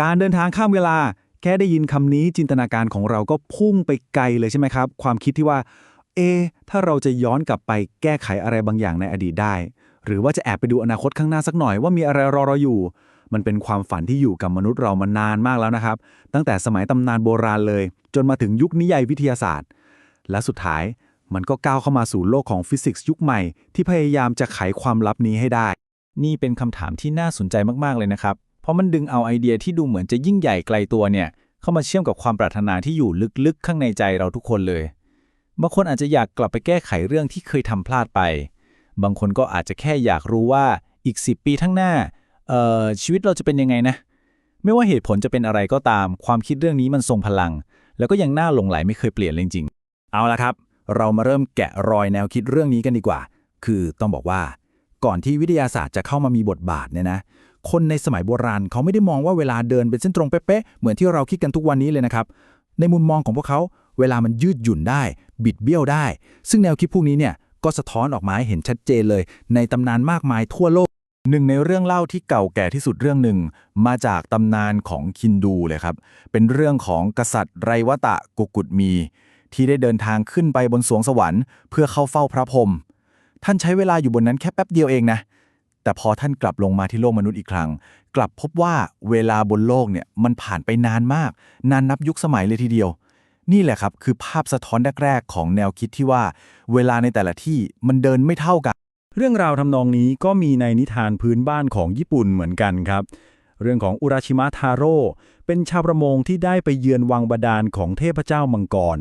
การเดินทางข้ามเวลา แค่ได้ยินคำนี้จินตนาการของเราก็พุ่งไปไกลเลยใช่ไหมครับ ความคิดที่ว่า เอ ถ้าเราจะย้อนกลับไปแก้ไขอะไรบางอย่างในอดีตได้ หรือว่าจะแอบไปดูอนาคตข้างหน้าสักหน่อยว่ามีอะไรรอเราอยู่ มันเป็นความฝันที่อยู่กับมนุษย์เรามานานมากแล้วนะครับ ตั้งแต่สมัยตำนานโบราณเลย จนมาถึงยุคนิยายวิทยาศาสตร์ และสุดท้ายมันก็ก้าวเข้ามาสู่โลกของฟิสิกส์ยุคใหม่ ที่พยายามจะไขความลับนี้ให้ได้ นี่เป็นคำถามที่น่าสนใจมากๆเลยนะครับ เพราะมันดึงเอาไอเดียที่ดูเหมือนจะยิ่งใหญ่ไกลตัวเนี่ย เข้ามาเชื่อมกับความปรารถนาที่อยู่ลึกๆ ข้างในใจเราทุกคนเลย บางคนอาจจะอยากกลับไปแก้ไขเรื่องที่เคยทำพลาดไป บางคนก็อาจจะแค่อยากรู้ว่าอีก 10 ปีข้างหน้าเอ่อชีวิตเราจะเป็นยังไงนะ ไม่ว่าเหตุผลจะเป็นอะไรก็ตาม ความคิดเรื่องนี้มันทรงพลัง แล้วก็ยังน่าหลงไหลไม่เคยเปลี่ยนเลยจริงๆเอาละครับ เรามาเริ่มแกะรอยแนวคิดเรื่องนี้กันดีกว่า คือต้องบอกว่า ก่อนที่วิทยาศาสตร์จะเข้ามามีบทบาทเนี่ยนะ คนในสมัยโบราณ เขาไม่ได้มองว่าเวลาเดินเป็นเส้นตรงเป๊ะๆเหมือนที่เราคิดกันทุกวันนี้เลยนะครับ ในมุมมองของพวกเขา เวลามันยืดหยุ่นได้ บิดเบี้ยวได้ ซึ่งแนวคิดพวกนี้เนี่ยก็สะท้อนออกมาให้เห็นชัดเจนเลย ในตำนานมากมายทั่วโลกหนึ่งในเรื่องเล่าที่เก่าแก่ที่สุดเรื่องหนึ่ง มาจากตำนานของคินดูเลยครับ เป็นเรื่องของกษัตริย์ไรวตะกุกุตมี ที่ได้เดินทางขึ้นไปบนสวงสวรรค์ เพื่อเข้าเฝ้าพระพรหมท่านใช้เวลาอยู่บนนั้นแค่แป๊บเดียวเองนะ แต่พอท่านกลับลงมาที่โลกมนุษย์อีกครั้ง กลับพบว่าเวลาบนโลกเนี่ยมันผ่านไปนานมาก นานนับยุคสมัยเลยทีเดียว นี่แหละครับคือภาพสะท้อนแรกๆของแนวคิดที่ว่า เวลาในแต่ละที่มันเดินไม่เท่ากัน เรื่องราวทำนองนี้ก็มีในนิทานพื้นบ้านของญี่ปุ่นเหมือนกันครับ เรื่องของอุราชิมะทาโร่เป็นชาวประมงที่ได้ไปเยือนวังบาดาลของเทพเจ้ามังกร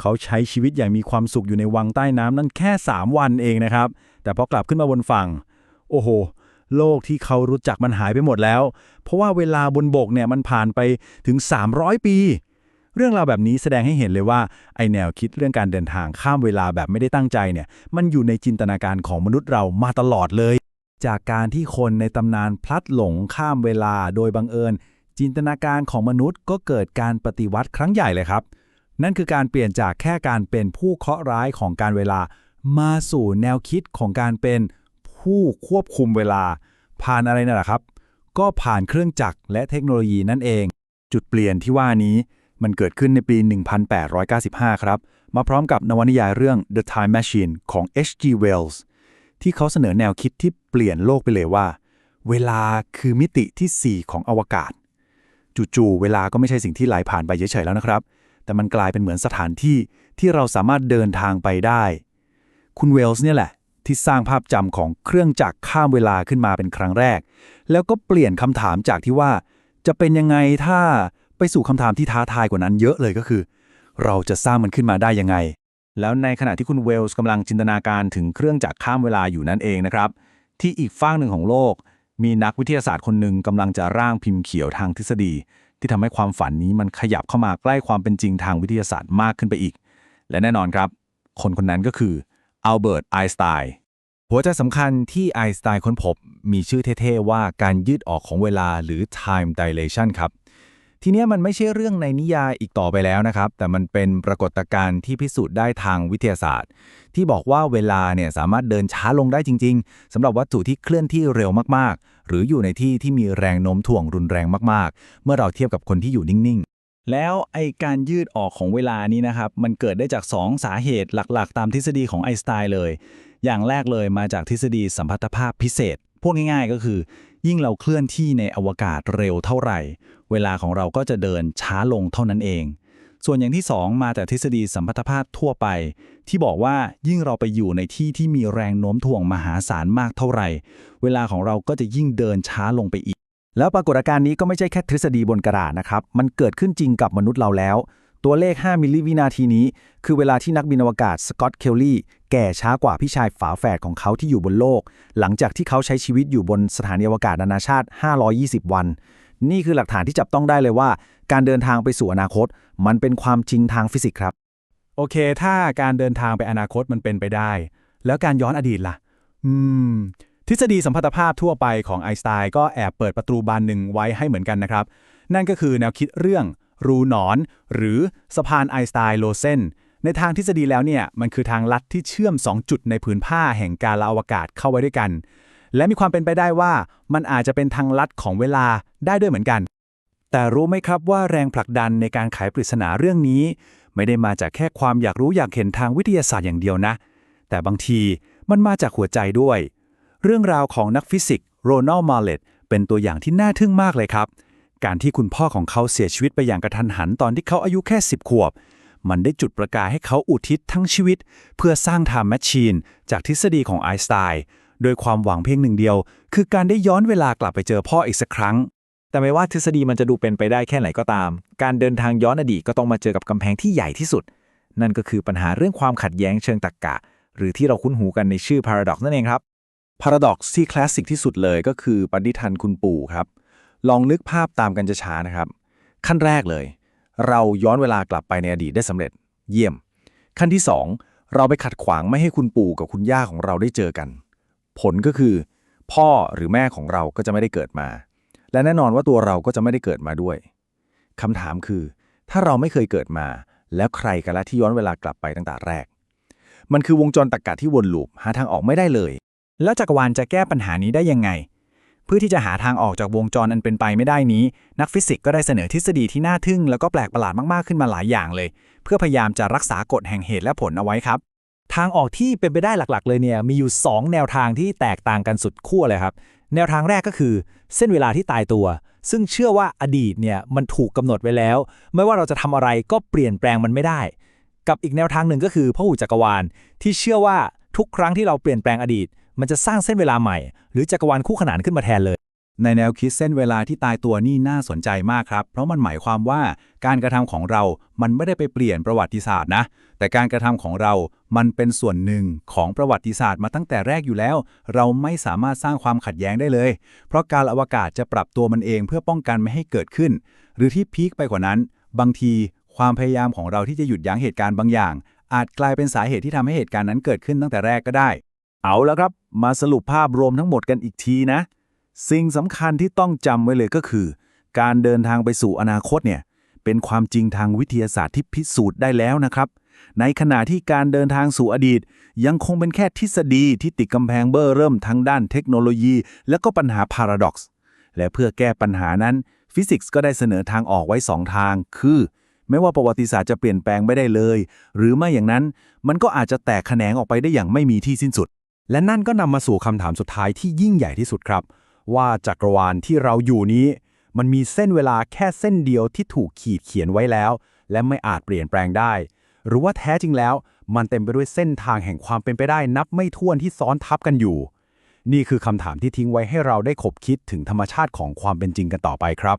เขาใช้ชีวิตอย่างมีความสุขอยู่ในวังใต้น้ำนั้นแค่ 3 วันเองนะครับ แต่พอกลับขึ้นมาบนฝั่ง โอ้โห โลกที่เขารู้จักมันหายไปหมดแล้ว เพราะว่าเวลาบนบกเนี่ยมันผ่านไปถึง 300 ปี เรื่องราวแบบนี้แสดงให้เห็นเลยว่าไอแนวคิดเรื่องการเดินทางข้ามเวลาแบบไม่ได้ตั้งใจเนี่ย มันอยู่ในจินตนาการของมนุษย์เรามาตลอดเลย จากการที่คนในตำนานพลัดหลงข้ามเวลาโดยบังเอิญ จินตนาการของมนุษย์ก็เกิดการปฏิวัติครั้งใหญ่เลยครับ นั่นคือการเปลี่ยนจากแค่การเป็นผู้เคราะห์ร้ายของการเวลา มาสู่แนวคิดของการเป็น ผู้ควบคุมเวลา ผ่านอะไรนั่นแหละครับ ก็ผ่านเครื่องจักรและเทคโนโลยีนั่นเอง จุดเปลี่ยนที่ว่านี้มันเกิดขึ้นในปี 1895 ครับ มาพร้อมกับนวนิยายเรื่อง The Time Machine ของ H.G. Wells ที่เขาเสนอแนวคิดที่เปลี่ยนโลกไปเลยว่า เวลาคือมิติที่ 4 ของอวกาศ จู่ๆ เวลาก็ไม่ใช่สิ่งที่ไหลผ่านไปเฉยๆแล้วนะครับ แต่มันกลายเป็นเหมือนสถานที่ที่เราสามารถเดินทางไปได้ คุณเวลส์เนี่ยแหละ ที่สร้างภาพจำของเครื่องจักรข้ามเวลาขึ้นมาเป็นครั้งแรก แล้วก็เปลี่ยนคำถามจากที่ว่า จะเป็นยังไงถ้าไปสู่คำถามที่ท้าทายกว่านั้นเยอะเลยก็คือ เราจะสร้างมันขึ้นมาได้ยังไง แล้วในขณะที่คุณเวลส์กำลังจินตนาการถึงเครื่องจักรข้ามเวลาอยู่นั่นเองนะครับ ที่อีกฝั่งหนึ่งของโลก มีนักวิทยาศาสตร์คนหนึ่งกำลังจะร่างพิมพ์เขียวทางทฤษฎี ที่ทำให้ความฝันนี้มันขยับเข้ามาใกล้ความเป็นจริงทางวิทยาศาสตร์มากขึ้นไปอีก และแน่นอนครับ คนคนนั้นก็คืออัลเบิร์ตไอน์สไตน์ หัวใจสำคัญที่ไอน์สไตน์ค้นพบมีชื่อเท่ๆว่าการยืดออกของเวลาหรือ time dilation ครับ ทีเนี้ยมันไม่ใช่เรื่องในนิยายอีกต่อไปแล้วนะครับ แต่มันเป็นปรากฏการณ์ที่พิสูจน์ได้ทางวิทยาศาสตร์ ที่บอกว่าเวลาเนี่ยสามารถเดินช้าลงได้จริง ๆสำหรับวัตถุที่เคลื่อนที่เร็วมากๆ หรืออยู่ในที่ที่มีแรงโน้มถ่วงรุนแรงมากๆ เมื่อเราเทียบกับคนที่อยู่นิ่งๆแล้วไอการยืดออกของเวลานี้นะครับ มันเกิดได้จาก 2 สาเหตุหลักๆ ตามทฤษฎีของไอน์สไตน์เลย อย่างแรกเลยมาจากทฤษฎีสัมพัทธภาพพิเศษ พูดง่ายๆ ก็คือ ยิ่งเราเคลื่อนที่ในอวกาศเร็วเท่าไหร่ เวลาของเราก็จะเดินช้าลงเท่านั้นเอง ส่วนอย่างที่ 2 มาจากทฤษฎีสัมพัทธภาพทั่วไป ที่บอกว่ายิ่งเราไปอยู่ในที่ที่มีแรงโน้มถ่วงมหาศาลมากเท่าไหร่ เวลาของเราก็จะยิ่งเดินช้าลงไปอีก แล้วปรากฏการณ์นี้ก็ไม่ใช่แค่ทฤษฎีบนกระดาษนะครับ มันเกิดขึ้นจริงกับมนุษย์เราแล้วตัวเลข 5 มิลลิวินาทีนี้ คือเวลาที่นักบินอวกาศ สกอตต์เคลลี่ แก่ช้ากว่าพี่ชายฝาแฝดของเขาที่อยู่บนโลก หลังจากที่เขาใช้ชีวิตอยู่บนสถานีอวกาศนานาชาติ 520 วัน นี่คือหลักฐานที่จับต้องได้เลยว่า การเดินทางไปสู่อนาคต มันเป็นความจริงทางฟิสิกส์ครับ โอเค ถ้าการเดินทางไปอนาคตมันเป็นไปได้ แล้วการย้อนอดีตล่ะ อืม ทฤษฎีสัมพัทธภาพทั่วไปของไอน์สไตน์ก็แอบเปิดประตูบานหนึ่งไว้ให้เหมือนกันนะครับ นั่นก็คือแนวคิดเรื่องรูหนอน หรือสะพานไอน์สไตน์โลเซน ในทางทฤษฎีแล้วเนี่ยมันคือทางลัดที่เชื่อม 2 จุดในผืนผ้าแห่งกาลอวกาศเข้าไว้ด้วยกัน และมีความเป็นไปได้ว่ามันอาจจะเป็นทางลัดของเวลาได้ด้วยเหมือนกัน แต่รู้ไหมครับว่าแรงผลักดันในการไขปริศนาเรื่องนี้ ไม่ได้มาจากแค่ความอยากรู้อยากเห็นทางวิทยาศาสตร์อย่างเดียวนะ แต่บางทีมันมาจากหัวใจด้วย เรื่องราวของนักฟิสิกส์โรนัลมาเลตเป็นตัวอย่างที่น่าทึ่งมากเลยครับ การที่คุณพ่อของเขาเสียชีวิตไปอย่างกระทันหันตอนที่เขาอายุแค่ 10 ขวบ มันได้จุดประกายให้เขาอุทิศทั้งชีวิต เพื่อสร้างไทม์แมชชีนจากทฤษฎีของไอน์สไตน์โดยความหวังเพียงหนึ่งเดียว คือการได้ย้อนเวลากลับไปเจอพ่ออีกสักครั้ง แต่ไม่ว่าทฤษฎีมันจะดูเป็นไปได้แค่ไหนก็ตาม การเดินทางย้อนอดีตก็ต้องมาเจอกับกำแพงที่ใหญ่ที่สุด นั่นก็คือปัญหาเรื่องความขัดแย้งเชิงตรรกกะ หรือที่เราคุ้นหูกันในชื่อ paradox นั่นเองครับ paradox ที่คลาสสิกที่สุดเลยก็คือปณิธานคุณปู่ครับลองนึกภาพตามกันจะช้านะครับ ขั้นแรกเลย เราย้อนเวลากลับไปในอดีตได้สำเร็จ เยี่ยม ขั้นที่ 2 เราไปขัดขวางไม่ให้คุณปู่กับคุณย่าของเราได้เจอกัน ผลก็คือ พ่อหรือแม่ของเราก็จะไม่ได้เกิดมา และแน่นอนว่าตัวเราก็จะไม่ได้เกิดมาด้วยคำถามคือ ถ้าเราไม่เคยเกิดมา แล้วใครกันละที่ย้อนเวลากลับไปตั้งแต่แรก มันคือวงจรตรรกะที่วนลูปหาทางออกไม่ได้เลย แล้วจักรวาลจะแก้ปัญหานี้ได้ยังไง พื่อที่จะหาทางออกจากวงจรอันเป็นไปไม่ได้นี้ นักฟิสิกส์ก็ได้เสนอทฤษฎีที่น่าทึ่งแล้วก็แปลกประหลาดมากๆขึ้นมาหลายอย่างเลย เพื่อพยายามจะรักษากฎแห่งเหตุและผลเอาไว้ครับ ทางออกที่เป็นไปได้หลักๆ เลยเนี่ยมีอยู่ 2 แนวทางที่แตกต่างกันสุดขั้วเลยครับ แนวทางแรกก็คือ เส้นเวลาที่ตายตัว ซึ่งเชื่อว่าอดีตเนี่ยมันถูกกำหนดไว้แล้ว ไม่ว่าเราจะทำอะไรก็เปลี่ยนแปลงมันไม่ได้ กับอีกแนวทางหนึ่งก็คือพหุจักรวาลที่เชื่อว่าทุกครั้งที่เราเปลี่ยนแปลงอดีต มันจะสร้างเส้นเวลาใหม่ หรือจักรวาลคู่ขนานขึ้นมาแทนเลย ในแนวคิดเส้นเวลาที่ตายตัวนี่น่าสนใจมากครับ เพราะมันหมายความว่าการกระทำของเรา มันไม่ได้ไปเปลี่ยนประวัติศาสตร์นะ แต่การกระทำของเรา มันเป็นส่วนหนึ่งของประวัติศาสตร์มาตั้งแต่แรกอยู่แล้ว เราไม่สามารถสร้างความขัดแย้งได้เลย เพราะการอวกาศจะปรับตัวมันเองเพื่อป้องกันไม่ให้เกิดขึ้น หรือที่พีคไปกว่านั้น บางทีความพยายามของเราที่จะหยุดยั้งเหตุการณ์บางอย่าง อาจกลายเป็นสาเหตุที่ทำให้เหตุการณ์นั้นเกิดขึ้นตั้งแต่แรกก็ได้ เอาแล้วครับ มาสรุปภาพรวมทั้งหมดกันอีกทีนะ สิ่งสำคัญที่ต้องจำไว้เลยก็คือ การเดินทางไปสู่อนาคตเนี่ยเป็นความจริงทางวิทยาศาสตร์ที่พิสูจน์ได้แล้วนะครับ ในขณะที่การเดินทางสู่อดีต ยังคงเป็นแค่ทฤษฎีที่ติดกำแพงเบอร์เริ่มทั้งด้านเทคโนโลยี และก็ปัญหาพาราด็อกซ์และเพื่อแก้ปัญหานั้น ฟิสิกส์ก็ได้เสนอทางออกไว้ 2 ทาง คือ ไม่ว่าประวัติศาสตร์จะเปลี่ยนแปลงไม่ได้เลย หรือไม่อย่างนั้นมันก็อาจจะแตกแขนงออกไปได้อย่างไม่มีที่สิ้นสุด และนั่นก็นำมาสู่คำถามสุดท้ายที่ยิ่งใหญ่ที่สุดครับ ว่าจักรวาลที่เราอยู่นี้ มันมีเส้นเวลาแค่เส้นเดียวที่ถูกขีดเขียนไว้แล้ว และไม่อาจเปลี่ยนแปลงได้ หรือว่าแท้จริงแล้ว มันเต็มไปด้วยเส้นทางแห่งความเป็นไปได้นับไม่ถ้วนที่ซ้อนทับกันอยู่ นี่คือคำถามที่ทิ้งไว้ให้เราได้ขบคิดถึงธรรมชาติของความเป็นจริงกันต่อไปครับ